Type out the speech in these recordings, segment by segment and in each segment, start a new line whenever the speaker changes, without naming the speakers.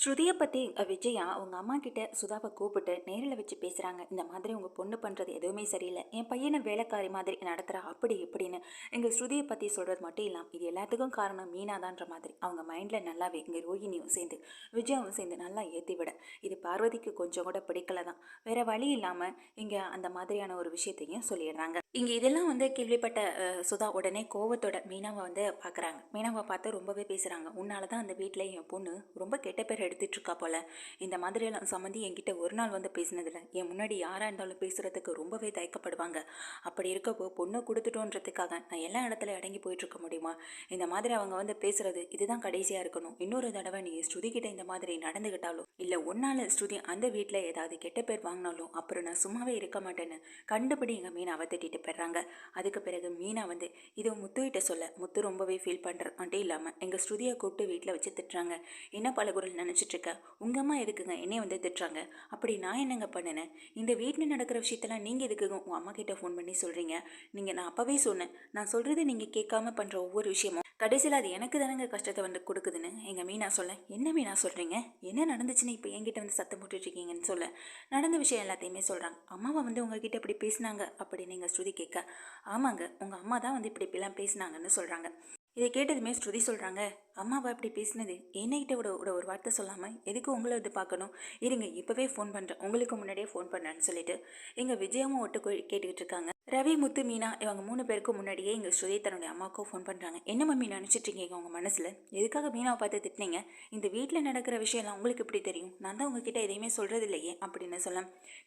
ஸ்ருதியை பற்றி விஜயா அவங்க அம்மா கிட்ட சுதாவை கூப்பிட்டு நேரில் வச்சு பேசுகிறாங்க இந்த மாதிரி உங்கள் பொண்ணு பண்ணுறது எதுவுமே சரியில்லை. என் பையனை வேலைக்காரி மாதிரி நடத்துகிறா அப்படி இப்படின்னு. எங்கள் ஸ்ருதியை பற்றி சொல்கிறது மட்டும் இல்லாமல் இது எல்லாத்துக்கும் காரணம் மீனாதான்ற மாதிரி. அவங்க மைண்டில் நல்லாவே இங்கே ரோஹிணியும் சேர்ந்து விஜயாவும் சேர்ந்து நல்லா ஏற்றி விட. இது பார்வதிக்கு கொஞ்சம் கூட பிடிக்கல தான். வேறு வழி இல்லாமல் இங்கே அந்த மாதிரியான ஒரு விஷயத்தையும் சொல்லிடுறாங்க. இங்கே இதெல்லாம் வந்து கேள்விப்பட்ட சுதா உடனே கோவத்தோட மீனாவை வந்து பார்க்குறாங்க மீனாவை பார்த்து ரொம்பவே பேசுகிறாங்க உன்னால தான் அந்த வீட்டில் என் பொண்ணு ரொம்ப கெட்ட பேர் எடுத்துட்டு இருக்கா போல. இந்த மாதிரியெல்லாம் சம்மந்தி என்கிட்ட ஒரு நாள் வந்து பேசினதில்ல என் முன்னாடி யாராக இருந்தாலும் பேசுகிறதுக்கு ரொம்பவே தயக்கப்படுவாங்க. அப்படி இருக்கப்போ பொண்ணை கொடுத்துட்டோன்றதுக்காக நான் எல்லா இடத்துல அடங்கி போயிட்டு இருக்க முடியுமா? இந்த மாதிரி அவங்க வந்து பேசுறது இதுதான் கடைசியாக இருக்கணும். இன்னொரு தடவை நீ ஸ்ருதி கிட்ட இந்த மாதிரி நடந்துக்கிட்டாலும் இல்லை ஒன்னால ஸ்ருதி அந்த வீட்டில் ஏதாவது கெட்ட பேர் வாங்கினாலும் அப்புறம் நான் சும்மாவே இருக்க மாட்டேன்னு கண்டுபிடி எங்கள் மீனாவை திட்டிட்டு போயிடுறாங்க. அதுக்கு பிறகு மீனா வந்து இதை முத்துகிட்ட சொல்ல. முத்து ரொம்பவே ஃபீல் பண்ணுற மட்டும் இல்லாமல் எங்கள் ஸ்ருதியை கூப்பிட்டு வீட்டில் வச்சு திட்டுறாங்க. என்ன பலகுரல் நினச்சி யோசிச்சுட்ருக்க. உங்கள் அம்மா எதுக்குங்க? என்னைய வந்து திட்டுறாங்க. அப்படி நான் என்னங்க பண்ணினேன்? இந்த வீட்டில் நடக்கிற விஷயத்தெல்லாம் நீங்கள் எதுக்குங்க? உங்கள் அம்மா கிட்ட ஃபோன் பண்ணி சொல்கிறீங்க நீங்கள் நான் அப்போவே சொன்னேன். நான் சொல்கிறது நீங்கள் கேட்காம பண்ணுற ஒவ்வொரு விஷயமும் கடைசியில் அது எனக்கு தானங்க கஷ்டத்தை வந்து கொடுக்குதுன்னு. எங்கள் மீனா சொல்ல என்ன மீனா சொல்கிறீங்க என்ன நடந்துச்சுன்னு இப்போ என்கிட்ட வந்து சத்தம் போட்டுட்ருக்கீங்கன்னு சொல்ல. நடந்த விஷயம் எல்லாத்தையுமே சொல்கிறாங்க அம்மாவை வந்து உங்ககிட்ட இப்படி பேசினாங்க? அப்படின்னு நீங்கள் ஸ்ருதி கேட்க ஆமாங்க. உங்கள் அம்மா தான் வந்து இப்படி இப்படிலாம் பேசினாங்கன்னு சொல்கிறாங்க இதை கேட்டதுமே ஸ்ருதி சொல்கிறாங்க அம்மாவை அப்படி பேசினது? என்னைகிட்ட விட ஒரு வார்த்தை சொல்லாமல் எதுக்கு உங்களை இது பார்க்கணும்? இருங்க இப்போவே ஃபோன் பண்ணுறேன் உங்களுக்கு முன்னாடியே ஃபோன் பண்ணுறேன்னு சொல்லிட்டு எங்கள் விஜயமும் ஒட்டு கேட்டுக்கிட்டு இருக்காங்க. ரவி முத்து மீனா இவங்க மூணு பேருக்கும் முன்னாடியே எங்கள் ஸ்ருதி தன்னுடைய அம்மாவுக்கும் ஃபோன் பண்ணுறாங்க என்ன மம்மி நினச்சிட்டு இருக்கீங்க உங்கள் மனசில்? எதுக்காக மீனாவை பார்த்து திட்டினீங்க? இந்த வீட்டில் நடக்கிற விஷயம்லாம் உங்களுக்கு எப்படி தெரியும்? நான் தான் உங்ககிட்ட எதையுமே சொல்கிறது இல்லையே அப்படின்னு சொல்ல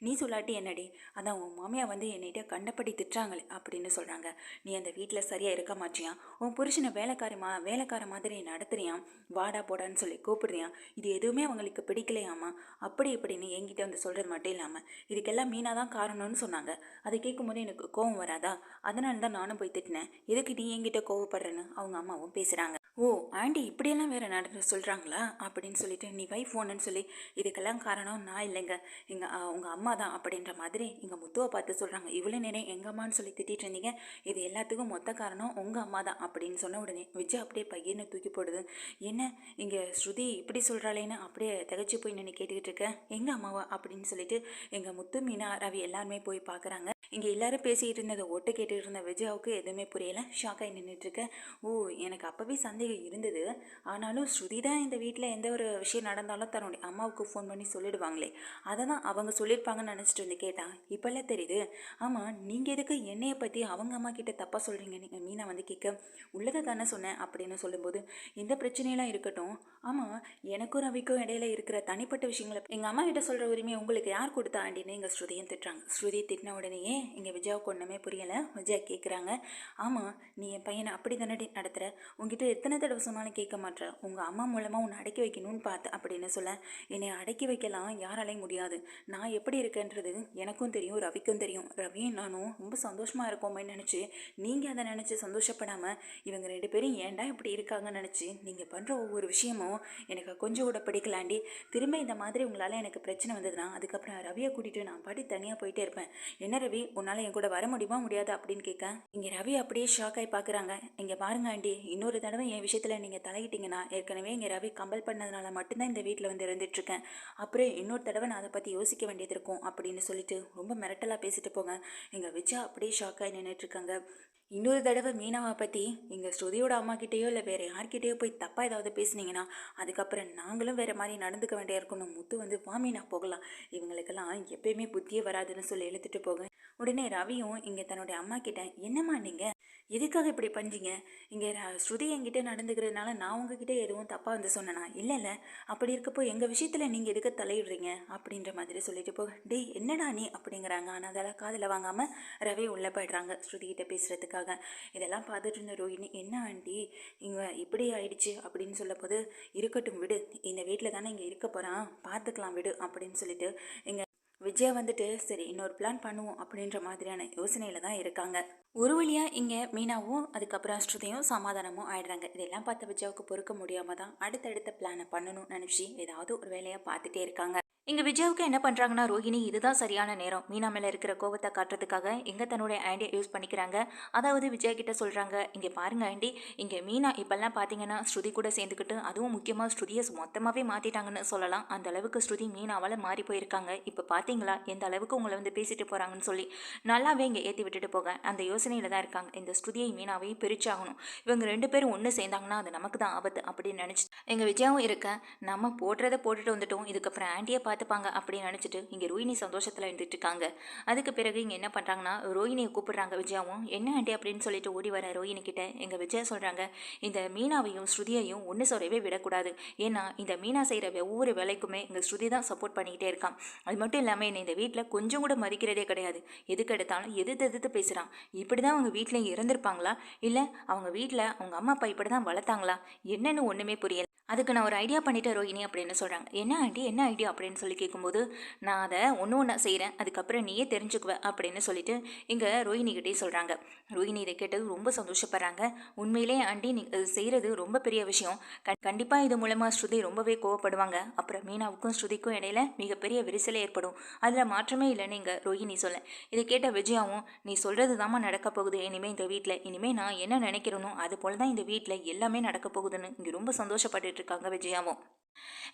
நீ சொல்லாட்டி என்னடி? அதான் உன் மாமியா வந்து என்னிட்ட கண்டபடி திட்டுறாங்களே அப்படின்னு சொல்கிறாங்க நீ அந்த வீட்டில் சரியாக இருக்க மாட்டியா? உன் புருஷனை வேலைக்காரமா வேலைக்கார மாதிரி நடத்துறியா வாடா போடான்னு சொல்லி கூப்பிடுறியா? இது எதுவுமே அவங்களுக்கு பிடிக்கலையாமா அப்படி இப்படின்னு என்கிட்ட வந்து சொல்கிறது மட்டும் இல்லாமல் இதுக்கெல்லாம் மீனா தான் காரணம்னு சொன்னாங்க. அதை கேட்கும்போது எனக்கு கோவம் வராதா? அதனால தான் நானும் போய் திட்டினேன். எதுக்கு நீ என்கிட்ட கோவப்படுறேன்னு? அவங்க அம்மாவும் பேசுகிறாங்க ஓ ஆண்டி இப்படியெல்லாம் வேற நடந்து சொல்கிறாங்களா அப்படின்னு சொல்லிட்டு நீ வைஃப் ஃபோனுன்னு சொல்லி இதுக்கெல்லாம் காரணம் நான் இல்லைங்க. எங்கள் உங்கள் அம்மா தான். அப்படின்ற மாதிரி எங்கள் முத்துவை பார்த்து சொல்கிறாங்க இவ்வளோ நேரம் எங்கள் அம்மான்னு சொல்லி திட்டிகிட்டு இருந்தீங்க. இது எல்லாத்துக்கும் மொத்த காரணம் உங்கள் அம்மா தான். அப்படின்னு சொன்ன உடனே விஜய் அப்படியே பையனை தூக்கி போடுது. என்ன இங்கே ஸ்ருதி இப்படி சொல்கிறாளேன்னு அப்படியே திகச்சு போய் நின்று கேட்டுக்கிட்டு இருக்கேன் எங்கள் அம்மாவா? அப்படின்னு சொல்லிட்டு எங்கள் முத்து மீனா ரவி எல்லாருமே போய் பார்க்குறாங்க இங்கே எல்லாரும் பேசிக்கிட்டு இருந்ததை ஒட்டு கேட்டுட்டு இருந்த விஜயாவுக்கு எதுவுமே புரியல. ஷாக்காகி நின்றுட்டு ஓ எனக்கு அப்போவே சந்தேகம் இருந்தது. ஆனாலும் ஸ்ருதி தான் இந்த வீட்டில் எந்த ஒரு விஷயம் நடந்தாலும் தன்னுடைய அம்மாவுக்கு ஃபோன் பண்ணி சொல்லிடுவாங்களே. அதை தான் அவங்க சொல்லியிருப்பாங்கன்னு நினச்சிட்டு வந்து கேட்டான் இப்போல்லாம் தெரியுது. ஆமாம் நீங்கள் எதுக்கு என்னையை பற்றி அவங்க அம்மா கிட்ட தப்பாக சொல்கிறீங்க நீங்கள் மீனா வந்து கேட்க உள்ளதை தானே சொன்னேன் அப்படின்னு சொல்லும்போது இந்த பிரச்சனையெல்லாம் இருக்கட்டும். ஆமாம் எனக்கும் ரவிக்கும் இடையில இருக்கிற தனிப்பட்ட விஷயங்களை எங்கள் அம்மா கிட்ட சொல்கிற உரிமையை உங்களுக்கு யார் கொடுத்தா அப்படின்னு எங்கள் ஸ்ருதியும் திட்டுறாங்க. ஸ்ருதி திட்டின உடனேயே இங்கே விஜயாவுக்கு ஒன்றுமே புரியலை. விஜயா கேட்குறாங்க ஆமாம் நீ என் பையனை அப்படி தானே நடத்துகிற உங்ககிட்ட எத்தனை தடவை சொன்னாலும் கேட்க மாட்டேற உங்கள் அம்மா மூலமாக உன்னை அடக்கி வைக்கணும்னு பார்த்து அப்படின்னு சொல்ல. என்னை அடக்கி வைக்கலாம் யாராலையும் முடியாது. நான் எப்படி இருக்கேன்றது எனக்கும் தெரியும் ரவிக்கும் தெரியும். ரவியும் நானும் ரொம்ப சந்தோஷமாக இருக்கோமே நினச்சி நீங்கள் அதை நினச்சி சந்தோஷப்படாமல் இவங்க ரெண்டு பேரும் ஏன்டா இப்படி இருக்காங்கன்னு நினச்சி நீங்கள் பண்ணுற ஒவ்வொரு விஷயமும் எனக்கு கொஞ்சம் கூட பிடிக்கலாண்டி. திரும்ப இந்த மாதிரி உங்களால் எனக்கு பிரச்சனை வந்ததுன்னா அதுக்கப்புறம் ரவியை கூட்டிகிட்டு நான் பாட்டி தனியாக போயிட்டே இருப்பேன். என்ன ரவி உன்னால் என் கூட வர முடியுமா முடியாது அப்படின்னு கேட்க இங்கே ரவி அப்படியே ஷாக் ஆகி பார்க்குறாங்க இங்கே பாருங்க ஆண்டி இன்னொரு தடவை என் விஷயத்தில் நீங்கள் தலையிட்டீங்கன்னா ஏற்கனவே இங்கே ரவி கம்பல் பண்ணதுனால மட்டும்தான் இந்த வீட்டில் வந்து இருந்துகிட்ருக்கேன் அப்புறம் இன்னொரு தடவை நான் அதை பற்றி யோசிக்க வேண்டியது இருக்கும் அப்படின்னு சொல்லிட்டு ரொம்ப மிரட்டலாக பேசிட்டு போங்க. எங்கள் விஜயா அப்படியே ஷாக் ஆகி நின்றுட்டுருக்காங்க இன்னொரு தடவை மீனாவை பற்றி எங்கள் ஸ்ருதியோட அம்மா கிட்டேயோ இல்லை வேறு யார்கிட்டயோ போய் தப்பாக ஏதாவது பேசுனீங்கன்னா அதுக்கப்புறம் நாங்களும் வேறு மாதிரி நடந்துக்க வேண்டிய இருக்கணும் முத்து வந்து வா மீனா போகலாம். இவங்களுக்கெல்லாம் எப்பயுமே புத்தியே வராதுன்னு சொல்லி எழுத்துட்டு போக உடனே ரவியும் இங்கே தன்னுடைய அம்மா கிட்ட என்னம்மா நீங்கள் எதுக்காக இப்படி பண்ணீங்க இங்கே ஸ்ருதி என்கிட்ட நடந்துக்கிறதுனால நான் உங்ககிட்ட எதுவும் தப்பாக வந்து சொன்னேனா? இல்லை இல்லை. அப்படி இருக்கப்போ எங்கள் விஷயத்தில் நீங்கள் எதுக்கு தலையிடுறீங்க? அப்படின்ற மாதிரி சொல்லிட்டு போ டேய் என்னடா நீ? அப்படிங்கிறாங்க. ஆனால் அதெல்லாம் காதில் வாங்காமல் ரவி உள்ளே போயிடுறாங்க ஸ்ருதி கிட்ட பேசுகிறதுக்காக இதெல்லாம் பார்த்துட்டு இருந்த ரோஹிணி என்ன ஆண்டி? இங்கே இப்படி ஆயிடுச்சு. அப்படின்னு சொல்ல இருக்கட்டும் விடு. இந்த வீட்டில் தானே இங்கே இருக்க போகிறான் பார்த்துக்கலாம் விடு. அப்படின்னு சொல்லிட்டு இங்கே விஜயா வந்துட்டு சரி இன்னொரு பிளான் பண்ணுவோம் அப்படின்ற மாதிரியான யோசனையில் தான் இருக்காங்க. ஒரு வழியாக இங்கே மீனாவும் அதுக்கப்புறம் ஸ்ருதியும் சமாதானமும் ஆயிடுறாங்க. இதெல்லாம் பார்த்த விஜயாவுக்கு பொறுக்க முடியாமல் தான் அடுத்தடுத்த பிளானை பண்ணணும்னு நினச்சி ஏதாவது ஒரு வேலையாக பார்த்துட்டே இருக்காங்க. இங்க விஜயாவுக்கு என்ன பண்றாங்கன்னா ரோஹிணி இதுதான் சரியான நேரம். மீனா மேல இருக்கிற கோவத்தை காட்டுறதுக்காக எங்க தன்னுடைய ஆண்டியை யூஸ் பண்ணிக்கிறாங்க. அதாவது விஜய் கிட்ட சொல்றாங்க இங்க பாருங்க ஆண்டி இங்க மீனா இப்பெல்லாம் பாத்தீங்கன்னா ஸ்ருதி கூட சேர்ந்துக்கிட்டு அதுவும் முக்கியமா ஸ்ருதியை மொத்தமாவே மாத்திட்டாங்கன்னு சொல்லலாம். அந்த அளவுக்கு ஸ்ருதி மீனாவால மாறி போயிருக்காங்க. இப்ப பாத்தீங்களா எந்த அளவுக்கு உங்களை வந்து பேசிட்டு போறாங்கன்னு சொல்லி. நல்லாவே இங்க ஏத்தி விட்டுட்டு போக அந்த யோசனையில தான் இருக்காங்க. இந்த ஸ்ருதியை மீனாவையும் பிரிச்சாகணும். இவங்க ரெண்டு பேரும் ஒன்று சேர்ந்தாங்கன்னா அது நமக்கு தான் ஆபத்து அப்படின்னு நினச்சி எங்கள் விஜயாவும் இருக்க நம்ம போடுறத போட்டுட்டு வந்துட்டோம். இதுக்கப்புறம் ஆண்டியை பார்த்துப்பாங்க அப்படின்னு நினச்சிட்டு இங்கே ரோஹினி சந்தோஷத்தில் இருந்துட்டு இருக்காங்க அதுக்கு பிறகு இங்கே என்ன பண்ணுறாங்கன்னா ரோஹினியை கூப்பிடுறாங்க விஜயாவும். என்ன ஆண்டி? அப்படின்னு சொல்லிட்டு ஓடி வர ரோஹினி கிட்ட எங்கள் விஜயா சொல்கிறாங்க இந்த மீனாவையும் ஸ்ருதியையும் ஒன்று சொல்லவே விடக்கூடாது. ஏன்னா இந்த மீனா செய்கிற ஒவ்வொரு வேலைக்குமே எங்கள் ஸ்ருதி தான் சப்போர்ட் பண்ணிக்கிட்டே இருக்கான். அது மட்டும் இல்லாமல் என்னை இந்த வீட்டில் கொஞ்சம் கூட மதிக்கிறதே கிடையாது. எதுக்கு எடுத்தாலும் எதிர்த்து எதிர்த்து பேசுகிறான் இப்படி தான் அவங்க வீட்டில் இறந்துருப்பாங்களா? இல்லை அவங்க வீட்டில் அவங்க அம்மா அப்பா இப்படி தான் வளர்த்தாங்களா? என்னன்னு ஒன்றுமே புரியல. அதுக்கு நான் ஒரு ஐடியா பண்ணிவிட்டு ரோஹிணி அப்படின்னு சொல்கிறாங்க என்ன ஆண்டி என்ன ஐடியா அப்படின்னு சொல்லி கேட்கும்போது நான் அதை ஒன்று ஒன்றா செய்கிறேன் அதுக்கப்புறம் நீயே தெரிஞ்சுக்குவ அப்படின்னு சொல்லிட்டு இங்கே ரோஹிணிகிட்டே சொல்கிறாங்க ரோஹிணி இதை கேட்டது ரொம்ப சந்தோஷப்படுறாங்க. உண்மையிலே ஆண்டி நீ செய்கிறது ரொம்ப பெரிய விஷயம். கண் கண்டிப்பாக இது மூலமாக ஸ்ருதி ரொம்பவே கோவப்படுவாங்க. அப்புறம் மீனாவுக்கும் ஸ்ருதிக்கும் இடையில மிகப்பெரிய விரிசலை ஏற்படும். அதில் மாற்றமே இல்லைன்னு இங்கே ரோஹிணி சொல்ல. இதை கேட்ட விஜயாவும் நீ சொல்கிறது தாம்மா நடக்க போகுது. இனிமேல் இந்த வீட்டில் இனிமேல் நான் என்ன நினைக்கிறேனோ அது போல தான் இந்த வீட்டில் எல்லாமே நடக்க போகுதுன்னு. இங்கே ரொம்ப சந்தோஷப்பட்டுட்டு இருக்காங்க விஜயாவும்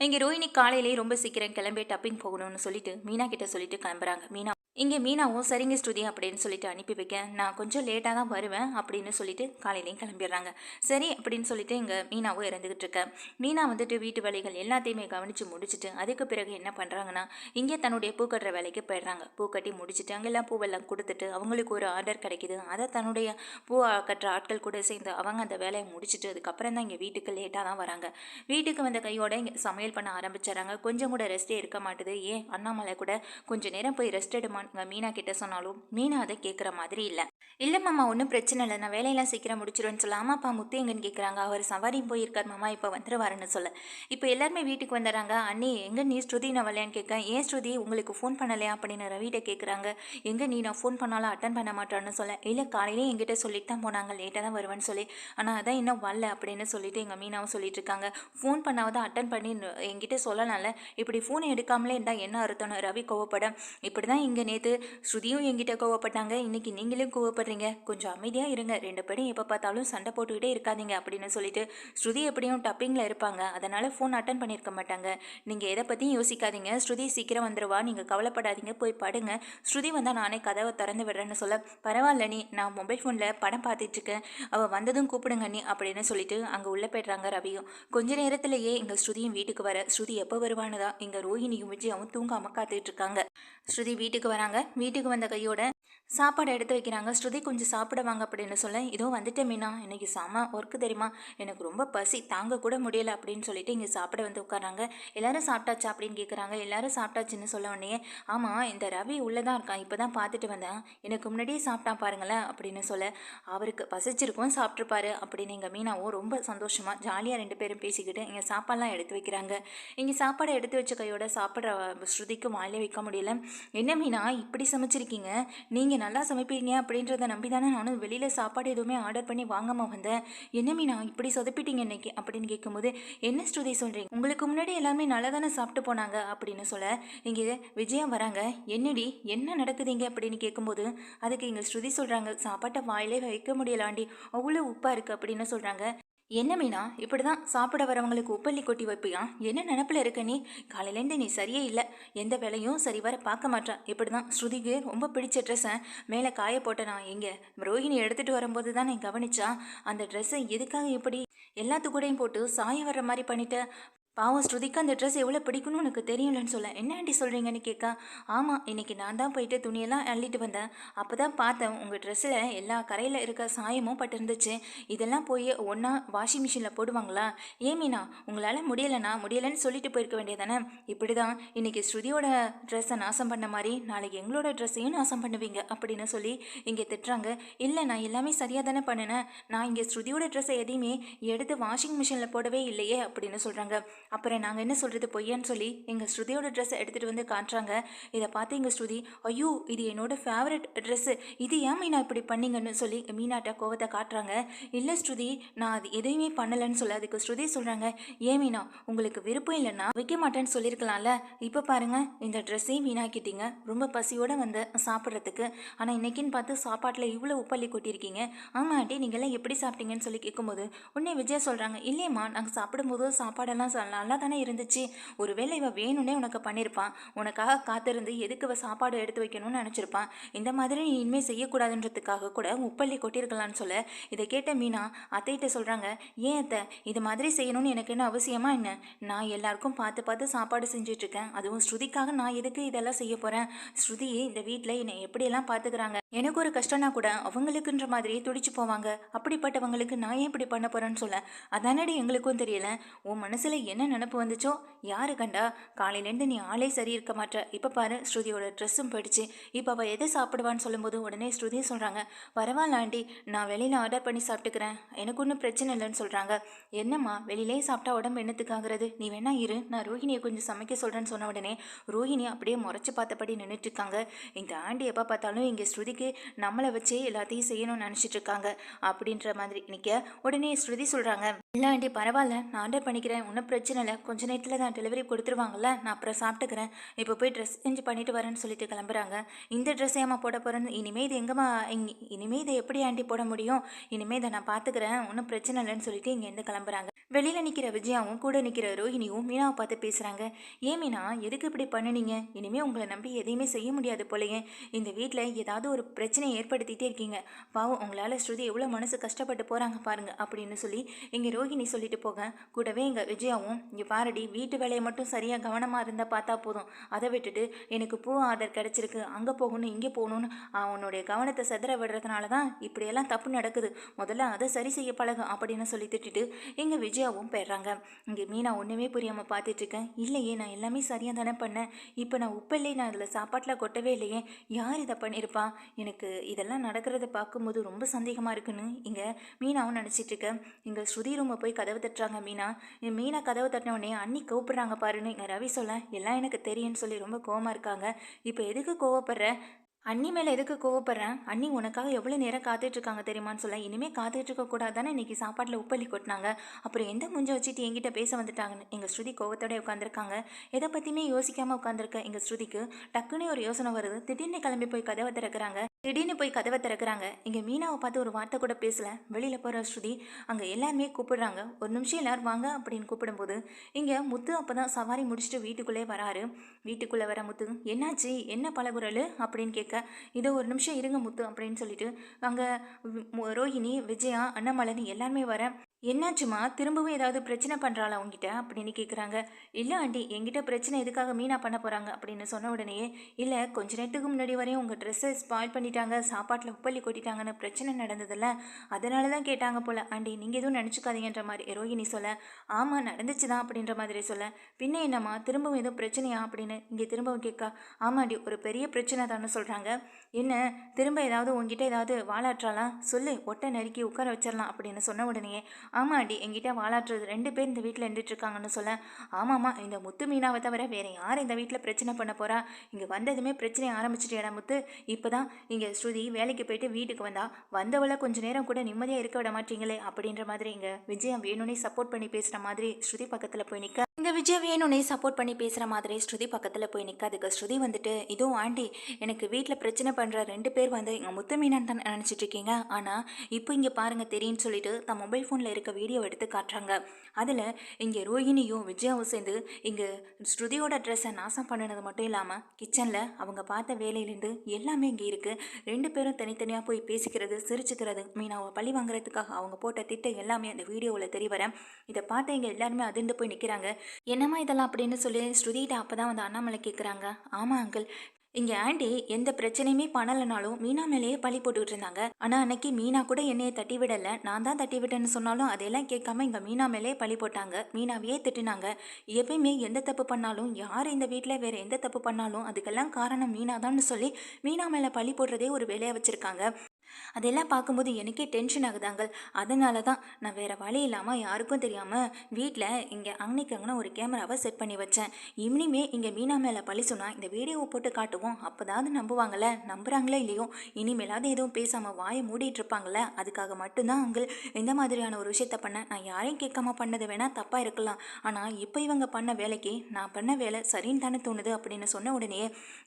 இங்கே ரோஹிணி காலையிலேயே ரொம்ப சீக்கிரம் கிளம்பி டப்பிங் போகணும்னு சொல்லிட்டு மீனா கிட்ட சொல்லிட்டு கிளம்புறாங்க. மீனா இங்கே மீனாவும் சரிங்க ஸ்ருதி அப்படின்னு சொல்லிட்டு அனுப்பி வைக்க. நான் கொஞ்சம் லேட்டாக தான் வருவேன் அப்படின்னு சொல்லிட்டு காலையிலையும் கிளம்பிடுறாங்க. சரி அப்படின்னு சொல்லிட்டு இங்கே மீனாவும் இறந்துக்கிட்டு இருக்கேன் மீனா வந்துட்டு வீட்டு வேலைகள் எல்லாத்தையுமே கவனித்து முடிச்சுட்டு அதுக்கு பிறகு என்ன பண்ணுறாங்கன்னா இங்கே தன்னுடைய பூ கட்டுற வேலைக்கு போயிடுறாங்க. பூ கட்டி முடிச்சுட்டு அங்கெல்லாம் பூவெல்லாம் கொடுத்துட்டு அவங்களுக்கு ஒரு ஆர்டர் கிடைக்குது. அதை தன்னுடைய பூ கட்டுற ஆட்கள் கூட சேர்ந்து அவங்க அந்த வேலையை முடிச்சுட்டு அதுக்கப்புறம் தான் இங்கே வீட்டுக்கு லேட்டாக தான் வராங்க. வீட்டுக்கு வந்த கையோட இங்கே சமையல் பண்ண ஆரம்பிச்சிடறாங்க. கொஞ்சம் கூட ரெஸ்ட்டே இருக்க மாட்டுது. ஏன்? அண்ணாமலை கூட கொஞ்சம் நேரம் போய் ரெஸ்ட் எடுமான்னு மீனா கிட்ட சொன்னாலும் மீனா அதை கேட்குற மாதிரி இல்லை. இல்லை மாமா ஒன்றும் பிரச்சனை இல்லை. நான் வேலையெல்லாம் சீக்கிரம் முடிச்சிடுவேன்னு சொல்ல. ஆமாப்பா முத்து எங்கன்னு கேட்குறாங்க அவர் சவாரி போயிருக்கார் மாமா. இப்போ வந்துருவாருன்னு சொல்ல. இப்போ எல்லாருமே வீட்டுக்கு வந்துடுறாங்க அண்ணி எங்கே நீ ஸ்ருதி நான் வரலையான்னு கேட்க ஏன் ஸ்ருதி? உங்களுக்கு ஃபோன் பண்ணலையா? அப்படின்னு ரவிகிட்ட கேட்குறாங்க எங்கே நீ நான் ஃபோன் பண்ணாலும் அட்டன் பண்ண மாட்டான்னு சொல்ல. இல்லை காலையிலே எங்கிட்ட சொல்லிட்டு தான் போனாங்க. லேட்டாக தான் வருவேன்னு சொல்லி. ஆனால் அதான் இன்னும் வரல அப்படின்னு சொல்லிட்டு எங்கள் மீனாவும் சொல்லிட்டு இருக்காங்க. ஃபோன் பண்ணாவது அட்டன் பண்ணி எங்கிட்ட சொல்லலாம்ல. இப்படி ஃபோனை எடுக்காமலே இருந்தால் என்ன அர்த்தம்னு? ரவி கோவப்பட. இப்படி தான் இங்கே நேற்று ஸ்ருதியும் என்கிட்ட கோவப்பட்டாங்க. இன்னைக்கு நீங்களும் கோவப்படுறீங்க. கொஞ்சம் அமைதியாக இருங்க. ரெண்டு பேரும் எப்போ பார்த்தாலும் சண்டை போட்டுக்கிட்டே இருக்காதீங்க அப்படின்னு சொல்லிட்டு ஸ்ருதி எப்படியும் டப்பிங்கில் இருப்பாங்க. அதனால் ஃபோன் அட்டன் பண்ணியிருக்க மாட்டாங்க. நீங்கள் எதை பற்றியும் யோசிக்காதீங்க. ஸ்ருதி சீக்கிரம் வந்துடுவா நீங்கள் கவலைப்படாதீங்க. போய் படுங்க. ஸ்ருதி வந்தால் நானே கதவை திறந்து விடுறேன்னு சொல்ல பரவாயில்ல நீ நான் மொபைல் ஃபோனில் படம் பார்த்துட்ருக்கேன். அவள் வந்ததும் கூப்பிடுங்க நீ அப்படின்னு சொல்லிட்டு அங்கே உள்ளே போய்ட்றாங்க ரவியும். கொஞ்ச நேரத்திலேயே இங்கே ஸ்ருதியும் வீட்டுக்கு வர ஸ்ருதி எப்போ வருவான்னு தான். இங்கே ரோஹிணியும் விஜயாவும் தூங்காமல் காத்துட்டு இருக்காங்க ஸ்ருதி வீட்டுக்கு வராங்க. வீட்டுக்கு வந்த கையோட சாப்பாடு எடுத்து வைக்கிறாங்க. ஸ்ருதி கொஞ்சம் சாப்பிடுவாங்க அப்படின்னு சொல்ல இதோ வந்துட்டேன் மீனா. இன்றைக்கி செம ஒர்க்கு தெரியுமா? எனக்கு ரொம்ப பசி தாங்க கூட முடியலை அப்படின்னு சொல்லிட்டு இங்கே சாப்பிட வந்து உட்காராங்க எல்லாரும் சாப்பிட்டாச்சா அப்படின்னு கேட்குறாங்க எல்லாரும் சாப்பிட்டாச்சுன்னு சொல்ல உடனே ஆமாம் இந்த ரவி உள்ளே தான் இருக்கான். இப்போ தான் பார்த்துட்டு வந்தேன். எனக்கு முன்னாடியே சாப்பிட்டான் பாருங்களேன் அப்படின்னு சொல்ல அவருக்கு பசிச்சிருக்கும் சாப்பிட்ருப்பாரு அப்படின்னு எங்கள் மீனாவும் ரொம்ப சந்தோஷமாக ஜாலியாக ரெண்டு பேரும் பேசிக்கிட்டு இங்கே சாப்பாடெலாம் எடுத்து வைக்கிறாங்க. இங்கே சாப்பாடை எடுத்து வச்ச கையோட சாப்பிட்ற ஸ்ருதிக்கு வாயிலே வைக்க முடியல. என்ன மீனா இப்படி சமைச்சிருக்கீங்க? நீங்கள் நல்லா சமைப்பீங்க அப்படின்றத நம்பி தானே நானும் வெளியில் சாப்பாடு எதுவுமே ஆர்டர் பண்ணி வாங்காமல் வந்தேன். என்ன மீனா இப்படி சொதப்பிட்டீங்க இன்னைக்கு? அப்படின்னு கேட்கும்போது என்ன ஸ்ருதி சொல்கிறீங்க உங்களுக்கு முன்னாடி எல்லாமே நல்லா தானே சாப்பிட்டு போனாங்க? அப்படின்னு சொல்ல இங்கே விஜயா வராங்க. என்னடி? என்ன நடக்குதுங்க அப்படின்னு கேட்கும்போது அதுக்கு இங்கே ஸ்ருதி சொல்கிறாங்க சாப்பாட்டை வாயிலே வைக்க முடியலாண்டி. அவ்வளோ உப்பாக இருக்குது அப்படின்னு சொல்கிறாங்க என்ன மீனா? இப்படி தான் சாப்பிட வரவங்களுக்கு உப்பள்ளி கொட்டி வைப்பியா? என்ன நினப்பில் இருக்க நீ? காலையிலேருந்து நீ சரியே இல்லை. எந்த வேலையும் சரி வர பார்க்க மாட்டேன். இப்படி தான் ஸ்ருதிக்கு ரொம்ப பிடிச்ச ட்ரெஸ்ஸை மேலே காய போட்டேனா எங்கே ரோஹிணி எடுத்துகிட்டு வரும்போது தான் நீ கவனிச்சா அந்த ட்ரெஸ்ஸை எதுக்காக இப்படி எல்லாத்துக்கூடையும் போட்டு சாயம் வர்ற மாதிரி பண்ணிட்ட? பாவம் ஸ்ருதிக்கு அந்த ட்ரெஸ் எவ்வளோ பிடிக்கும்னு உனக்கு தெரியும்லன்னு சொல்ல. என்ன ஆண்டி சொல்கிறீங்கன்னு கேட்க? ஆமாம் இன்றைக்கி நான் தான் போயிட்டு துணியெல்லாம் அள்ளிட்டு வந்தேன். அப்போ தான் பார்த்தேன் உங்கள் ட்ரெஸ்ஸில் எல்லா கரையில் இருக்க சாயமும் பட்டிருந்துச்சு. இதெல்லாம் போய் ஒன்றா வாஷிங் மிஷினில் போடுவாங்களா? ஏமீனா உங்களால் முடியலைன்னா முடியலைன்னு சொல்லிட்டு போயிருக்க வேண்டியதானே இப்படி தான் இன்றைக்கி ஸ்ருதியோட ட்ரெஸ்ஸை நாசம் பண்ண மாதிரி நாளைக்கு எங்களோட ட்ரெஸ்ஸையும் நாசம் பண்ணுவீங்க அப்படின்னு சொல்லி இங்கே திட்டுறாங்க. இல்லை நான் எல்லாமே சரியாக தானே பண்ணினேன். நான் இங்கே ஸ்ருதியோட ட்ரெஸ்ஸை எதையுமே எடுத்து வாஷிங் மிஷினில் போடவே இல்லையே அப்படின்னு சொல்கிறாங்க அப்புறம் நாங்கள் என்ன சொல்கிறது பொய்யான்னு சொல்லி எங்கள் ஸ்ருதியோட ட்ரெஸ்ஸை எடுத்துகிட்டு வந்து காட்டுறாங்க. இதை பார்த்து எங்கள் ஸ்ருதி ஐயோ இது என்னோட ஃபேவரட் ட்ரெஸ்ஸு இது ஏன் மீனா இப்படி பண்ணீங்கன்னு சொல்லி மீனாட்ட கோவத்தை காட்டுறாங்க. இல்லை ஸ்ருதி நான் அது எதையுமே பண்ணலைன்னு சொல்ல அதுக்கு ஸ்ருதி சொல்கிறாங்க ஏன் மீனா உங்களுக்கு விருப்பம் இல்லைன்னா வைக்க மாட்டேன்னு சொல்லியிருக்கலாம்ல. இப்போ பாருங்கள் இந்த ட்ரெஸ்ஸையும் வீணாக்கிட்டீங்க ரொம்ப பசியோடு வந்து சாப்பிட்றதுக்கு. ஆனால் இன்னைக்குன்னு பார்த்து சாப்பாட்டில் இவ்வளோ உப்பள்ளி கொட்டியிருக்கீங்க. ஆமாம் ஆண்டி நீங்கள்லாம் எப்படி சாப்பிட்டீங்கன்னு சொல்லி கேட்கும்போது உன்னே விஜயா சொல்கிறாங்க இல்லையம்மா நாங்கள் சாப்பிடும்போது சாப்பாடெல்லாம் சொல்லலாம் நல்லா தானே இருந்துச்சு. ஒருவேளை இவ வேணும்னே உனக்கு பண்ணியிருப்பான் உனக்காக காத்திருந்து எதுக்கு இவ சாப்பாடு எடுத்து வைக்கணும்னு நினச்சிருப்பான். இந்த மாதிரி நீ இனிமேல் செய்யக்கூடாதுன்றதுக்காக கூட உப்பள்ளி கொட்டியிருக்கலான்னு சொல்ல. இதை கேட்ட மீனா அத்தைகிட்ட சொல்கிறாங்க ஏன் அத்தை? இது மாதிரி செய்யணும்னு எனக்கு என்ன அவசியமா என்ன? நான் எல்லாருக்கும் பார்த்து பார்த்து சாப்பாடு செஞ்சிட்ருக்கேன் அதுவும் ஸ்ருதிக்காக நான் எதுக்கு இதெல்லாம் செய்ய போகிறேன் ஸ்ருதி இந்த வீட்டில் என்னை எப்படியெல்லாம் பார்த்துக்கிறாங்க? எனக்கு ஒரு கஷ்டம்னா கூட அவங்களுக்குன்ற மாதிரி துடிச்சு போவாங்க. அப்படிப்பட்டவங்களுக்கு நான் ஏன் இப்படி பண்ண போகிறேன்னு சொல்ல? அதானடி எங்களுக்கும் தெரியல. உன் மனசில் என்ன நினப்பு வந்துச்சோ? யாரு கண்டா? காலையிலேருந்து நீ ஆளே சரி இருக்க மாட்ட. இப்போ பாரு ஸ்ருதியோட ட்ரெஸ்ஸும் போயிடுச்சு. இப்போ அவள் எதை சாப்பிடுவான்னு சொல்லும்போது உடனே ஸ்ருதி சொல்கிறாங்க பரவாயில்ல ஆண்டி நான் வெளியில் ஆர்டர் பண்ணி சாப்பிட்டுக்கிறேன். எனக்கு ஒன்றும் பிரச்சனை இல்லைன்னு சொல்கிறாங்க என்னம்மா வெளியிலே சாப்பிட்டா உடம்பு என்னத்துக்காகிறது நீ வேணா இரு. நான் ரோஹிணியை கொஞ்சம் சமைக்க சொல்கிறேன்னு சொன்ன உடனே ரோஹிணி அப்படியே முறைச்சு பார்த்தபடி நின்றுட்டு இருக்காங்க. இந்த ஆண்டி எப்போ பார்த்தாலும் இங்கே ஸ்ருதிக்கு நம்மளை வச்சே எல்லாத்தையும் செய்யணும்னு நினச்சிட்டு இருக்காங்க. அப்படின்ற மாதிரி நிற்க உடனே ஸ்ருதி சொல்கிறாங்க இல்லை ஆண்டி பரவாயில்ல நான் ஆர்டர் பண்ணிக்கிறேன். ஒன்றும் பிரச்சனை இல்லை. கொஞ்ச நேரத்தில் தான் டெலிவரி கொடுத்துருவாங்கல்ல. நான் அப்புறம் சாப்பிட்டுக்கிறேன். இப்போ போய் ட்ரெஸ் சேஞ்ச் பண்ணிட்டு வரேன்னு சொல்லிட்டு கிளம்புறாங்க. இந்த ட்ரெஸ் ஏமா போட போகிறேன்னு இனிமேல் இது எங்கேம்மா? இங்கே இனிமேல் இதை எப்படி ஆண்டி போட முடியும்? இனிமேல் இதை நான் பார்த்துக்கிறேன் ஒன்றும் பிரச்சனை இல்லைன்னு சொல்லிட்டு இங்கேருந்து கிளம்புறாங்க. வெளியில் நிற்கிற விஜயாவும் கூட நிற்கிற ரோஹிணியும் மீனாவை பார்த்து பேசுகிறாங்க ஏன் மீனா எதுக்கு இப்படி பண்ணுனீங்க? இனிமேல் உங்களை நம்பி எதையுமே செய்ய முடியாது போலையே. இந்த வீட்டில் ஏதாவது ஒரு பிரச்சனையை ஏற்படுத்திகிட்டே இருக்கீங்க. பாவம் உங்களால் ஸ்ருதி எவ்வளோ மனசு கஷ்டப்பட்டு போகிறாங்க பாருங்க அப்படின்னு சொல்லி இங்கே ரோஹிணி சொல்லிட்டு போக கூடவே எங்கள் விஜயாவும் இங்கே பாரடி வீட்டு வேலையை மட்டும் சரியாக கவனமாக இருந்தால் பார்த்தா போதும். அதை விட்டுட்டு எனக்கு பூ ஆர்டர் கிடச்சிருக்கு. அங்கே போகணும் இங்கே போகணும்னு அவனுடைய கவனத்தை செதற விடுறதுனால தான் இப்படியெல்லாம் தப்பு நடக்குது. முதல்ல அதை சரி செய்ய பழகும் அப்படின்னு சொல்லி திட்டிட்டு எங்கள் விஜயாவும் போயிடுறாங்க இங்கே மீனா ஒன்றுமே புரியாமல் பார்த்துட்ருக்கேன் இல்லையே நான் எல்லாமே சரியாக தானே பண்ணேன். இப்போ நான் உப்பில்லை நான் அதில் சாப்பாட்டில் கொட்டவே இல்லையே. யார் இதை பண்ணியிருப்பா எனக்கு இதெல்லாம் நடக்கிறத பார்க்கும்போது ரொம்ப சந்தேகமாக இருக்குன்னு இங்கே மீனாவும் நினச்சிட்டு இருக்கேன் இங்கே ஸ்ருதி ரூமை போய் கதவு தட்டுறாங்க மீனா. மீனா கதவு தட்டின அன்னி அண்ணி பாருன்னு இங்கே ரவி சொல்ல எல்லாம் எனக்கு தெரியும்னு சொல்லி ரொம்ப கோவமாக இருக்காங்க. இப்போ எதுக்கு கோவப்படுற? அண்ணி மேலே எதுக்கு கோவப்படுறேன் அண்ணி உனக்காக எவ்வளோ நேரம் காத்துட்டு இருக்காங்க தெரியுமான்னு சொல்ல. இனிமேல் காத்துட்டு இருக்க கூடாது இன்னைக்கு சாப்பாட்டில் உப்பள்ளி கொட்டினாங்க. அப்புறம் எந்த முஞ்ச வச்சுட்டு என்கிட்ட பேச வந்துட்டாங்கன்னு? எங்கள் ஸ்ருதி கோவத்தோட உட்காந்துருக்காங்க எதை பற்றியுமே யோசிக்காமல் உட்காந்துருக்க எங்கள் ஸ்ருதிக்கு? டக்குன்னு ஒரு யோசனை வருது. திடீர்னு கிளம்பி போய் கதவை திறக்கிறாங்க. திடீர்னு போய் கதவை திறக்கிறாங்க. இங்கே மீனாவை பார்த்து ஒரு வார்த்தை கூட பேசல. வெளியில் போகிற ஸ்ருதி அங்கே எல்லாருமே கூப்பிடுறாங்க. ஒரு நிமிஷம் எல்லோரும் வாங்க அப்படின்னு கூப்பிடும்போது இங்கே முத்து அப்போ தான் சவாரி முடிச்சுட்டு வீட்டுக்குள்ளே வராரு. வீட்டுக்குள்ளே வர முத்து என்னாச்சு? என்ன பழகுரல் அப்படின்னு கேட்க இதோ ஒரு நிமிஷம் இருங்க முத்து அப்படின்னு சொல்லிட்டு அங்கே ரோஹிணி விஜயா அண்ணாமலன் எல்லாருமே வர என்னாச்சுமா? திரும்பவும் ஏதாவது பிரச்சனை பண்ணுறாளா உங்ககிட்ட அப்படின்னு கேட்குறாங்க இல்லை ஆண்டி என்கிட்ட பிரச்சனை எதுக்காக மீனா பண்ண போகிறாங்க அப்படின்னு சொன்ன உடனேயே இல்லை கொஞ்ச நேரத்துக்கு முன்னாடி வரையும் உங்கள் ட்ரெஸ்ஸை ஸ்பாயில் பண்ணிட்டாங்க. சாப்பாட்டில் உப்பள்ளி கொட்டிட்டாங்கன்னு பிரச்சனை நடந்ததில்ல. அதனால தான் கேட்டாங்க போல். ஆண்டி நீங்கள் எதுவும் நினச்சிக்காதீங்கன்ற மாதிரி. ரோஹிணி சொல்ல ஆமாம் நடந்துச்சு தான் அப்படின்ற மாதிரி சொல்ல. பின்ன என்னம்மா? திரும்பவும் எதுவும் பிரச்சனையா? அப்படின்னு இங்கே திரும்பவும் கேட்க. ஆமாண்டி ஒரு பெரிய பிரச்சனை தானே சொல்கிறாங்க என்ன திரும்ப ஏதாவது உங்ககிட்ட ஏதாவது வாழாற்றாலாம் சொல்லு ஒட்டை நறுக்கி உட்கார வச்சிடலாம் அப்படின்னு சொன்ன உடனேயே ஆமாடி என்கிட்ட வாலாற்றுறது ரெண்டு பேர் இந்த வீட்டில் இருந்துட்டுருக்காங்கன்னு சொல்ல. ஆமாம்மா இந்த முத்து மீனாவை தவிர வேறு யார் இந்த வீட்டில் பிரச்சனை பண்ண போகிறா இங்கே வந்ததுமே பிரச்சனையை ஆரம்பிச்சிட்டேடா முத்து. இப்போ தான் இங்கே ஸ்ருதி வேலைக்கு போயிட்டு வீட்டுக்கு வந்தா வந்தவளை கொஞ்சம் நேரம் கூட நிம்மதியாக இருக்க விட மாட்டீங்களே அப்படின்ற மாதிரி இங்கே விஜயம் வேணும்னே சப்போர்ட் பண்ணி பேசுகிற மாதிரி ஸ்ருதி பக்கத்தில் போய் நிற்க இந்த விஜய் வேணும்னே சப்போர்ட் பண்ணி பேசுகிற மாதிரி ஸ்ருதி பக்கத்தில் போய் நிற்காதுக்கு ஸ்ருதி வந்துட்டு இதுவும் ஆண்டி எனக்கு வீட்டில் பிரச்சனை பண்ணுற ரெண்டு பேர் வந்து எங்கள் முத்து மீனான் தான் நினச்சிட்டு இருக்கீங்க. ஆனால் இப்போ இங்கே பாருங்கள் தெரியும்னு சொல்லிட்டு தன் மொபைல் ஃபோனில் இருக்க வீடியோ எடுத்து காட்டுறாங்க. அதில் இங்கே ரோஹிணியும் விஜயாவும் சேர்ந்து இங்கே ஸ்ருதியோட ட்ரெஸ்ஸை நாசம் பண்ணினது மட்டும் இல்லாமல் கிச்சனில் அவங்க பார்த்த வேலையிலேருந்து எல்லாமே இங்கே இருக்குது ரெண்டு பேரும் தனித்தனியாக போய் பேசிக்கிறது சிரிச்சுக்கிறது மீனாவை பழி வாங்குறதுக்காக அவங்க போட்ட திட்டம் எல்லாமே அந்த வீடியோவில் தெரிய வர. இதை பார்த்து இங்கே எல்லாருமே அதிர்ந்து போய் நிற்கிறாங்க என்னம்மா இதெல்லாம் அப்படின்னு சொல்லி ஸ்ருதிகிட்ட அப்போ தான் வந்து அண்ணாமலை கேட்குறாங்க ஆமாம் அங்கிள் இங்கே ஆண்டி எந்த பிரச்சனையுமே பண்ணலைனாலும் மீனா மேலேயே பழி போட்டுக்கிட்டு இருந்தாங்க. ஆனால் அன்னைக்கு மீனா கூட என்னையை தட்டி விடலை. நான் தான் தட்டி விட்டேன்னு சொன்னாலும் அதெல்லாம் கேட்காம இங்கே மீனா மேலேயே பழி போட்டாங்க. மீனாவையே திட்டினாங்க. எப்பயுமே எந்த தப்பு பண்ணாலும் யார் இந்த வீட்டில் வேறு எந்த தப்பு பண்ணாலும் அதுக்கெல்லாம் காரணம் மீனா சொல்லி மீனா மேலே பழி போடுறதே ஒரு வேலையாக வச்சுருக்காங்க. அதெல்லாம் பார்க்கும்போது எனக்கே டென்ஷன் ஆகுதாங்கள். அதனால தான் நான் வேறு வழி இல்லாமல் யாருக்கும் தெரியாமல் வீட்டில் இங்கே அன்னைக்கு ஒரு கேமராவை செட் பண்ணி வச்சேன். இனிமே இங்கே மீனா மேலே பழி சொன்னால் இந்த வீடியோவை போட்டு காட்டுவோம். அப்போதாவது நம்புவாங்கள்ல நம்புறாங்களே இல்லையோ? இனிமேலாவது எதுவும் பேசாமல் வாயை மூடிட்டு இருப்பாங்களே அதுக்காக மட்டும்தான் அங்கிள் இந்த மாதிரியான ஒரு விஷயத்த பண்ண நான் யாரையும் கேட்காம பண்ணது வேணால் தப்பாக இருக்கலாம். ஆனால் இப்போ இவங்க பண்ண வேலைக்கு நான் பண்ண வேலை சரின்னு தானே தோணுது அப்படின்னு சொன்ன உடனே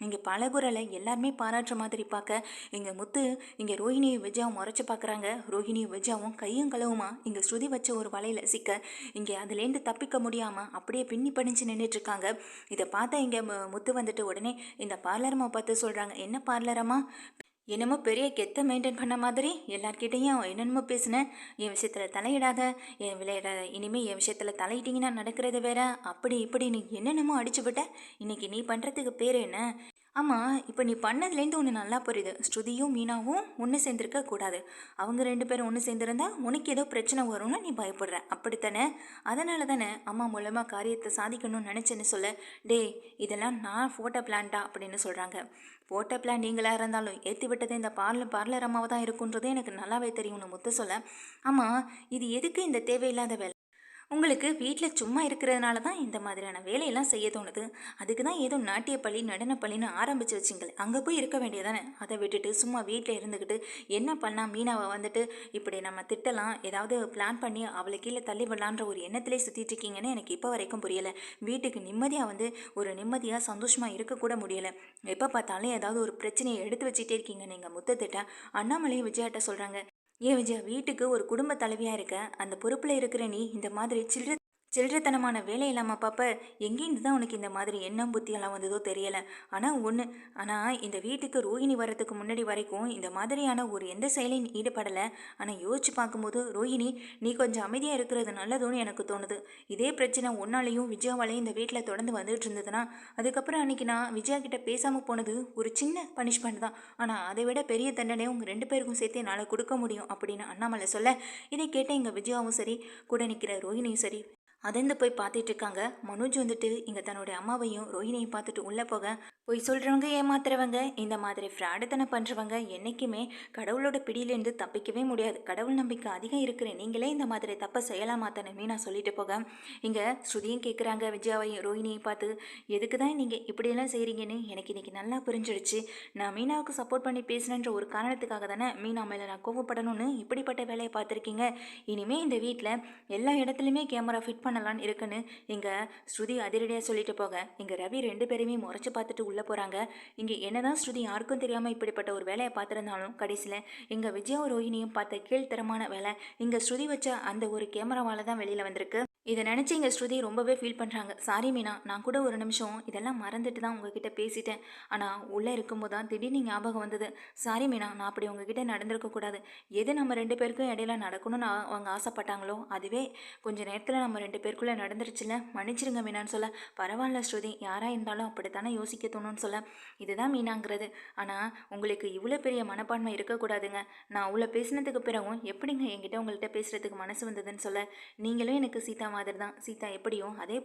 இங்கே பழகுறலை எல்லாருமே பாராட்டுற மாதிரி பார்க்க இங்கே முத்து இங்கே ரோஹிணியை விஜயாவும் முறைச்சு பார்க்குறாங்க. ரோஹிணியும் விஜயாவும் கையும் களவுமா இங்கே ஸ்ருதி வச்ச ஒரு வலையில் சிக்க. இங்கே அதுலேருந்து தப்பிக்க முடியாமல் அப்படியே பின்னி பணிஞ்சு நின்றுட்டுருக்காங்க இதை பார்த்தா இங்கே முத்து வந்துட்டு உடனே இந்த பார்லரம்மா பார்த்து சொல்கிறாங்க என்ன பார்லரம்மா என்னமோ பெரிய கெத்தை மெயின்டைன் பண்ண மாதிரி? எல்லார்கிட்டையும் என்னென்னமோ பேசினேன் என் விஷயத்தில் தலையிடாத. என் விளையாட இனிமேல் என் விஷயத்தில் தலையிட்டிங்கன்னா நடக்கிறது வேற. அப்படி இப்படி நீ என்னென்னமோ அடிச்சுவிட்ட விட்ட. இன்னைக்கு நீ பண்ணுறதுக்கு பேர் என்ன? ஆமாம் இப்போ நீ பண்ணதுலேருந்து ஒன்று நல்லா புரியுது. ஸ்ருதியும் மீனாவும் ஒன்று சேர்ந்துருக்க கூடாது. அவங்க ரெண்டு பேரும் ஒன்று சேர்ந்துருந்தா உனக்கு ஏதோ பிரச்சனை வரும்னு நீ பயப்படுற. அப்படித்தானே? அதனால தானே அம்மா மூலமாக காரியத்தை சாதிக்கணும்னு நினச்சேன்னு சொல்ல. டேய் இதெல்லாம் நான் ஃபோட்டோ பிளான்டா அப்படின்னு சொல்கிறாங்க போட்ட பிளான் நீங்களாக இருந்தாலும் ஏற்றி விட்டது இந்த பார்லர் பார்லர் அம்மாவை தான் இருக்குன்றது எனக்கு நல்லாவே தெரியும்னு முத்து சொல்ல. ஆமாம் இது எதுக்கு இந்த தேவையில்லாத வேலை? உங்களுக்கு வீட்டில் சும்மா இருக்கிறதுனால தான் இந்த மாதிரியான வேலையெல்லாம் செய்ய தோணுது. அதுக்கு தான் ஏதோ நாட்டியப்பள்ளி நடனப்பள்ளின்னு ஆரம்பித்து வச்சிங்களே. அங்கே போய் இருக்க வேண்டியதானே அதை விட்டுட்டு சும்மா வீட்டில் இருந்துக்கிட்டு என்ன பண்ணால் மீனாவை வந்துட்டு இப்படி நம்ம திட்டலாம் ஏதாவது பிளான் பண்ணி அவளை கீழே தள்ளி விடலான்ற ஒரு எண்ணத்திலே சுற்றிட்டு இருக்கீங்கன்னு எனக்கு இப்போ வரைக்கும் புரியலை. வீட்டுக்கு நிம்மதியாக வந்து ஒரு நிம்மதியாக சந்தோஷமாக இருக்கக்கூட முடியலை. எப்போ பார்த்தாலும் ஏதாவது ஒரு பிரச்சனையை எடுத்து வச்சுட்டே இருக்கீங்க நீங்கள் முத்தத்திட்ட அண்ணாமலையும் விஜயாட்ட சொல்கிறாங்க ஏன் விஜயா வீட்டுக்கு ஒரு குடும்ப தலைவியாக இருக்க அந்த பொறுப்பில் இருக்கிற நீ இந்த மாதிரி சில்லற சில்லறத்தனமான வேலை இல்லாமல் பாப்ப எங்கேருந்து தான் உனக்கு இந்த மாதிரி எண்ணம் புத்தியெல்லாம் வந்ததோ தெரியலை. ஆனால் ஒன்று ஆனால் இந்த வீட்டுக்கு ரோஹிணி வர்றதுக்கு முன்னாடி வரைக்கும் இந்த மாதிரியான ஒரு எந்த செயலையும் ஈடுபடலை. ஆனால் யோசிச்சு பார்க்கும்போது ரோஹிணி நீ கொஞ்சம் அமைதியாக இருக்கிறது நல்லதுன்னு எனக்கு தோணுது. இதே பிரச்சனை ஒன்னாலையும் விஜயாவாலையும் இந்த வீட்டில் தொடர்ந்து வந்துட்டு இருந்ததுன்னா அதுக்கப்புறம் அன்றைக்கி நான் விஜயா கிட்ட பேசாமல் போனது ஒரு சின்ன பனிஷ்மெண்ட் தான். ஆனால் அதை விட பெரிய தண்டனை உங்கள் ரெண்டு பேருக்கும் சேர்த்து என்னால் கொடுக்க முடியும் அப்படின்னு அண்ணாமலை சொல்ல இதை கேட்ட எங்கள் விஜயாவும் சரி கூட நிற்கிற ரோஹிணியும் சரி அதந்து போய் பார்த்துட்டு இருக்காங்க. மனோஜ் வந்துட்டு இங்கே தன்னுடைய அம்மாவையும் ரோஹிணியும் பார்த்துட்டு உள்ளே போக போய் சொல்கிறவங்க ஏமாத்துறவங்க இந்த மாதிரி ஃப்ராடுத்தனை பண்ணுறவங்க என்றைக்குமே கடவுளோட பிடியிலேருந்து தப்பிக்கவே முடியாது. கடவுள் நம்பிக்கை அதிகம் இருக்கிற நீங்களே இந்த மாதிரி தப்பை செய்யலாமாத்தானே மீனா சொல்லிட்டு போக. இங்கே ஸ்ருதியும் கேட்குறாங்க விஜயாவையும் ரோஹிணியும் பார்த்து எதுக்கு தான் நீங்கள் இப்படியெல்லாம் செய்கிறீங்கன்னு எனக்கு இன்றைக்கி நல்லா புரிஞ்சிடுச்சு நான் மீனாவுக்கு சப்போர்ட் பண்ணி பேசுனேன்ற ஒரு காரணத்துக்காக தானே மீனா மேலே நான் கோவப்படணும்னு இப்படிப்பட்ட வேலையை பார்த்துருக்கீங்க. இனிமேல் இந்த வீட்டில் எல்லா இடத்துலையுமே கேமரா ஃபிட் பண்ணலான்னு இருக்குன்னு இங்கே ஸ்ருதி அதிரடியாக சொல்லிட்டு போக. இங்கே ரவி ரெண்டு பேரையுமே முறைச்சி பார்த்துட்டு உள்ளே போகிறாங்க இங்கே என்னதான் ஸ்ருதி யாருக்கும் தெரியாமல் இப்படிப்பட்ட ஒரு வேலையை பார்த்துருந்தாலும் கடைசியில் இங்கே விஜயும் ரோஹிணியும் பார்த்த கீழ்த்தரமான வேலை இங்கே ஸ்ருதி வச்ச அந்த ஒரு கேமராவால் தான் வெளியில் வந்திருக்கு. இதை நினச்சி இங்கே ஸ்ருதி ரொம்பவே ஃபீல் பண்ணுறாங்க சாரி மீனா நான் கூட ஒரு நிமிஷம் இதெல்லாம் மறந்துட்டு தான் உங்ககிட்ட பேசிட்டேன். ஆனால் உள்ளே இருக்கும்போது தான் திடீர்னு ஞாபகம் வந்தது. சாரி மீனா நான் அப்படி உங்ககிட்ட நடந்திருக்கக்கூடாது எது நம்ம ரெண்டு பேருக்கும் இடையில நடக்கணும்னு அவங்க ஆசைப்பட்டாங்களோ அதுவே கொஞ்ச நேரத்தில் நம்ம ரெண்டு பேருக்குள்ளே நடந்துருச்சுல மன்னிச்சிருங்க மீனான்னு சொல்ல. பரவாயில்ல ஸ்ருதி யாராக இருந்தாலும் அப்படித்தானே யோசிக்க தோணும்னு சொல்ல. இதுதான் மீனாங்கிறது. ஆனால் உங்களுக்கு இவ்வளோ பெரிய மனப்பான்மை இருக்கக்கூடாதுங்க. நான் அவ்வளோ பேசினதுக்கு பிறகும் எப்படிங்க என்கிட்ட உங்கள்கிட்ட பேசுகிறதுக்கு மனசு வந்ததுன்னு சொல்ல? நீங்களும் எனக்கு சீதா மாதிரி தான் சீதா எப்படியோ அதே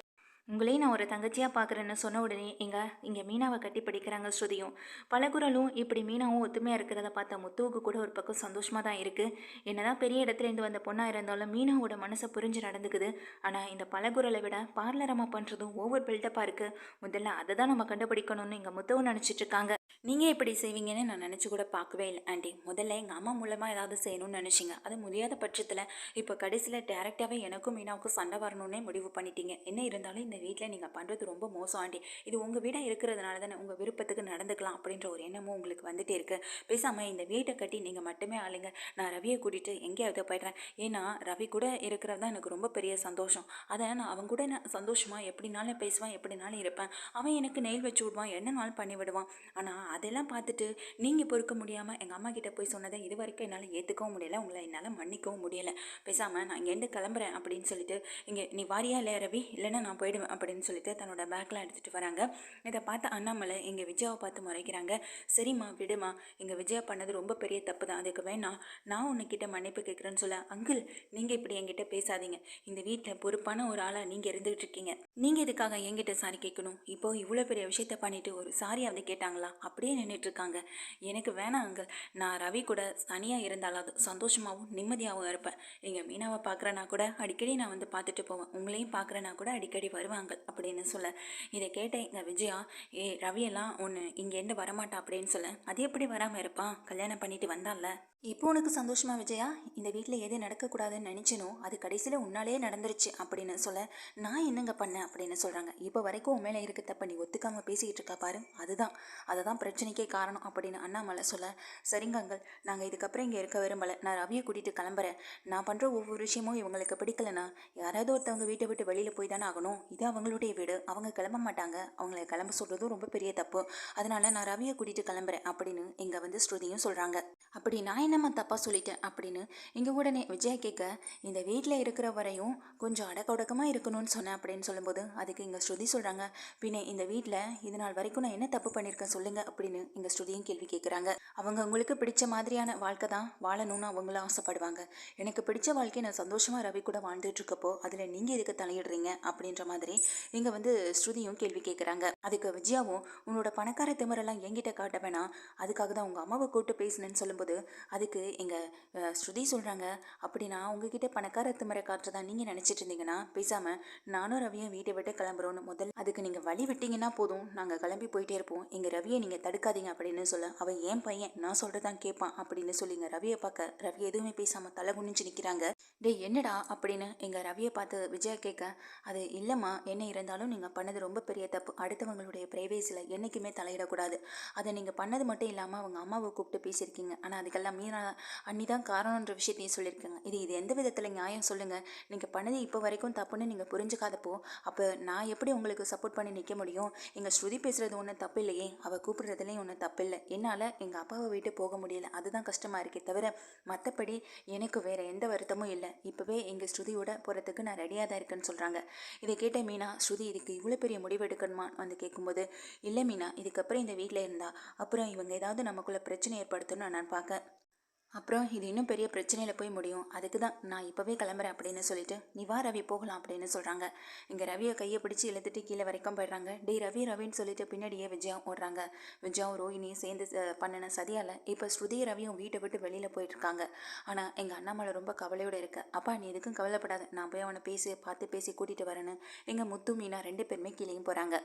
உங்களையும் நான் ஒரு தங்கச்சியாக பார்க்குறேன்னு சொன்ன உடனே எங்க இங்கே மீனாவை கட்டி படிக்கிறாங்க ஸ்ருதியும். பலகுரலும் இப்படி மீனாவும் ஒத்துமையாக இருக்கிறத பார்த்த முத்துவுக்கு கூட ஒரு பக்கம் சந்தோஷமாக தான் இருக்குது என்னதான் பெரிய இடத்துலேருந்து வந்த பொண்ணாக இருந்தாலும் மீனாவோட மனசை புரிஞ்சு நடந்துக்குது. ஆனால் இந்த பலகுரலை விட பார்லரமாக பண்ணுறதும் ஓவர் பில்டப்பாக இருக்குது முதல்ல அதை தான் நம்ம கண்டுபிடிக்கணும்னு எங்கள் முத்தவும் நினச்சிட்ருக்காங்க நீங்கள் இப்படி செய்வீங்கன்னு நான் நினச்சி கூட பார்க்கவே இல்லை. ஆண்டி முதல்ல எங்கள் அம்மா மூலமாக ஏதாவது செய்யணும்னு நினச்சிங்க. அது முடியாத பட்சத்தில் இப்போ கடைசியில் டேரெக்டாகவே எனக்கும் மீனாவுக்கும் சண்டை வரணும்னே முடிவு பண்ணிட்டீங்க. என்ன இருந்தாலும் இந்த வீட்டில் நீங்கள் பண்ணுறது ரொம்ப மோசம் ஆண்டி. இது உங்கள் வீடாக இருக்கிறதுனால தானே உங்கள் விருப்பத்துக்கு நடந்துக்கலாம் அப்படின்ற ஒரு எண்ணமும் உங்களுக்கு வந்துட்டே இருக்குது பேசாமல் இந்த வீட்டை கட்டி நீங்கள் மட்டுமே ஆளுங்க. நான் ரவியை கூட்டிகிட்டு எங்கேயாவது போயிடுறேன். ஏன்னா ரவி கூட இருக்கிறது தான் எனக்கு ரொம்ப பெரிய சந்தோஷம். அதை நான் அவன் கூட நான் சந்தோஷமாக எப்படினாலும் பேசுவேன் எப்படினாலும் இருப்பேன். அவன் எனக்கு நெயில் வச்சு விடுவான் என்னனாலும் பண்ணி விடுவான். ஆனால் அதெல்லாம் பார்த்துட்டு நீங்கள் பொறுக்க முடியாமல் எங்கள் அம்மா கிட்டே போய் சொன்னதை இது வரைக்கும் என்னால் ஏற்றுக்கவும் முடியல. உங்களை என்னால் மன்னிக்கவும் முடியலை. பேசாமல் நான் இங்கேருந்து கிளம்புறேன் அப்படின்னு சொல்லிட்டு இங்கே நீ வாரியா இல்லையா ரவி? இல்லைன்னா நான் போயிடுவேன் அப்படின்னு சொல்லிட்டு தன்னோட பேக்லாம் எடுத்துகிட்டு வராங்க. இதை பார்த்து அண்ணாமலை எங்கள் விஜயாவை பார்த்து முறைக்கிறாங்க. சரிம்மா விடுமா எங்கள் விஜயா பண்ணது ரொம்ப பெரிய தப்பு தான். அதுக்கு வேணாம். நான் உன்னைக்கிட்ட மன்னிப்பு கேட்குறேன்னு சொல்ல அங்கிள் நீங்கள் இப்படி என்கிட்ட பேசாதீங்க. இந்த வீட்டில் பொறுப்பான ஒரு ஆளாக நீங்கள் இருந்துகிட்டு இருக்கீங்க. நீங்கள் இதுக்காக என்கிட்ட சாரி கேட்கணும்? இப்போ இவ்வளோ பெரிய விஷயத்த பண்ணிட்டு ஒரு சாரியாவது கேட்டாங்களா? அப்போ அப்படியே நின்றுட்டுருக்காங்க எனக்கு வேணாம் அங்கிள். நான் ரவி கூட தனியாக இருந்தாலாவது சந்தோஷமாகவும் நிம்மதியாகவும் இருப்பேன். இங்கே மீனாவை பார்க்குறேன்னா கூட அடிக்கடி நான் வந்து பார்த்துட்டு போவேன். உங்களையும் பார்க்குறேன்னா கூட அடிக்கடி வருவாங்க அப்படின்னு சொல்ல. இதை கேட்ட எங்கள் விஜயா. ஏ ரவியெல்லாம் ஒன்று இங்கேருந்து வரமாட்டா? அப்படின்னு சொல்ல. அது எப்படி வராமல் இருப்பான்? கல்யாணம் பண்ணிட்டு வந்தான்ல இப்போ உனக்கு சந்தோஷமா விஜயா? இந்த வீட்டில் எது நடக்கக்கூடாதுன்னு நினச்சினோ அது கடைசியில் உன்னாலே நடந்துருச்சு அப்படின்னு சொல்ல நான் என்னங்க பண்ணேன் அப்படின்னு சொல்கிறாங்க இப்போ வரைக்கும் உன் மேலே இருக்க தப்ப நீ ஒத்துக்காமல் பேசிக்கிட்டு இருக்கா பாரு. அதுதான். அதை தான் பிரச்சனைக்கே காரணம் அப்படின்னு அண்ணாமலை சொல்ல சரிங்கங்கள் நாங்கள் இதுக்கப்புறம் இங்கே இருக்க விரும்பலை. நான் ரவியை கூட்டிகிட்டு கிளம்புறேன். நான் பண்ணுற ஒவ்வொரு விஷயமும் இவங்களுக்கு பிடிக்கலனா யாராவது ஒருத்தவங்க வீட்டை விட்டு வெளியில் போய் தானே ஆகணும். இது அவங்களுடைய வீடு. அவங்க கிளம்ப மாட்டாங்க. அவங்கள கிளம்ப சொல்கிறதும் ரொம்ப பெரிய தப்பு. அதனால் நான் ரவியை கூட்டிகிட்டு கிளம்புறேன் அப்படின்னு இங்கே வந்து ஸ்ருதியும் சொல்கிறாங்க அப்படி நான் என்னம்மா தப்பாக சொல்லிட்டேன் அப்படின்னு இங்கே உடனே விஜயா கேட்க இந்த வீட்டில் இருக்கிற வரையும் கொஞ்சம் அடக்கொடக்கமாக இருக்கணும்னு சொன்னேன் அப்படின்னு சொல்லும்போது அதுக்கு இங்கே ஸ்ருதி சொல்கிறாங்க பின்ன இந்த வீட்டில் இது நாள் வரைக்கும் நான் என்ன தப்பு பண்ணியிருக்கேன் சொல்லுங்கள் அப்படின்னு இங்கே ஸ்ருதியும் கேள்வி கேட்குறாங்க அவங்க உங்களுக்கு பிடிச்ச மாதிரியான வாழ்க்கை தான் வாழணும்னு அவங்களும் ஆசைப்படுவாங்க. எனக்கு பிடிச்ச வாழ்க்கையை நான் சந்தோஷமாக ரவி கூட வாழ்ந்துட்டு இருக்கப்போ அதில் நீங்கள் இதுக்கு தலையிடுறீங்க? அப்படின்ற மாதிரி இங்கே வந்து ஸ்ருதியும் கேள்வி கேட்குறாங்க அதுக்கு விஜயாவும் உன்னோட பணக்கார திமிரெல்லாம் என்கிட்ட காட்ட வேணாம். அதுக்காக தான் உங்கள் அம்மாவை கூப்பிட்டு பேசினேன்னு சொல்லும்போது அதுக்கு எங்கள் ஸ்ருதி சொல்கிறாங்க அப்படின்னா உங்ககிட்ட பணக்கார திமிரை காட்டுறதா நீங்கள் நினச்சிட்டு இருந்தீங்கன்னா பேசாமல் நானும் ரவியும் வீட்டை விட்டு கிளம்புறோன்னு முதல் அதுக்கு நீங்கள் வழி விட்டீங்கன்னா போதும். நாங்கள் கிளம்பி போயிட்டே இருப்போம். எங்கள் ரவியை நீங்கள் தடுக்காதீங்க அப்படின்னு சொல்ல அவன் ஏன் பையன் நான் சொல்கிறதான் கேட்பான் அப்படின்னு சொல்லிங்க. ரவியை பார்க்க ரவி எதுவுமே பேசாமல் தலை குனிஞ்சு நிற்கிறாங்க டேய் என்னடா அப்படின்னு எங்கள் ரவியை பார்த்து விஜயா கேட்க அது இல்லைம்மா என்ன இருந்தாலும் நீங்கள் பண்ணது ரொம்ப பெரிய தப்பு. அடுத்தவங்களுடைய ப்ரைவேசியில் என்றைக்குமே தலையிடக்கூடாது. அதை நீங்கள் பண்ணது மட்டும் இல்லாமல் அவங்க அம்மாவை கூப்பிட்டு பேசியிருக்கீங்க. ஆனால் அதுக்கெல்லாம் மீனா அண்ணி தான் காரணன்ற விஷயத்தையும் சொல்லியிருக்காங்க. இது இது எந்த விதத்தில் நியாயம் சொல்லுங்கள் நீங்கள் பண்ணது இப்போ வரைக்கும் தப்புன்னு நீங்கள் புரிஞ்சுக்காதப்போ அப்போ நான் எப்படி உங்களுக்கு சப்போர்ட் பண்ணி நிற்க முடியும்? எங்கள் ஸ்ருதி பேசுகிறது ஒன்றும் தப்பு இல்லையே அவள் கூப்பிடுறதுலேயும் ஒன்றும் தப்பு இல்லை என்னால் எங்கள் அப்பாவை விட்டு போக முடியல. அதுதான் கஷ்டமாக இருக்கே தவிர மற்றபடி எனக்கு வேறு எந்த வருத்தமும் இல்லை. இப்போவே எங்கள் ஸ்ருதியோட போகிறதுக்கு நான் ரெடியாக தான் இருக்கேன்னு சொல்கிறாங்க இதை கேட்ட மீனா ஸ்ருதி இதுக்கு இவ்வளோ பெரிய முடிவு எடுக்கணுமா? வந்து கேட்கும்போது இல்லை மீனா இதுக்கப்புறம் இந்த வீட்டில் இருந்தால் அப்புறம் இவங்க ஏதாவது நமக்குள்ளே பிரச்சனை ஏற்படுத்தணும்னு நான் பார்க்க அப்புறம் இது இன்னும் பெரிய பிரச்சனையில் போய் முடியும். அதுக்கு தான் நான் இப்போவே கிளம்புறேன் அப்படின்னு சொல்லிட்டு நீ வா ரவி போகலாம் அப்படின்னு சொல்கிறாங்க இங்கே ரவியை கையை பிடிச்சி இழுத்துட்டு கீழே வரைக்கும் போயிடுறாங்க. டே ரவி ரவின்னு சொல்லிட்டு பின்னாடியே விஜயா ஓடுறாங்க. விஜயாவும் ரோஹினியும் சேர்ந்து பண்ணின சதியால் இப்போ ஸ்ருதி ரவியும் வீட்டை விட்டு வெளியில் போயிட்டுருக்காங்க. ஆனால் எங்கள் அண்ணாமலை ரொம்ப கவலையோடு இருக்கு. அப்பா நீ எதுக்கும் கவலைப்படாத. நான் போய் அவனை பேசி பார்த்து பேசி கூட்டிகிட்டு வரேன்னு. எங்கள் முத்து மீனா ரெண்டு பேருமே கீழேயும் போகிறாங்க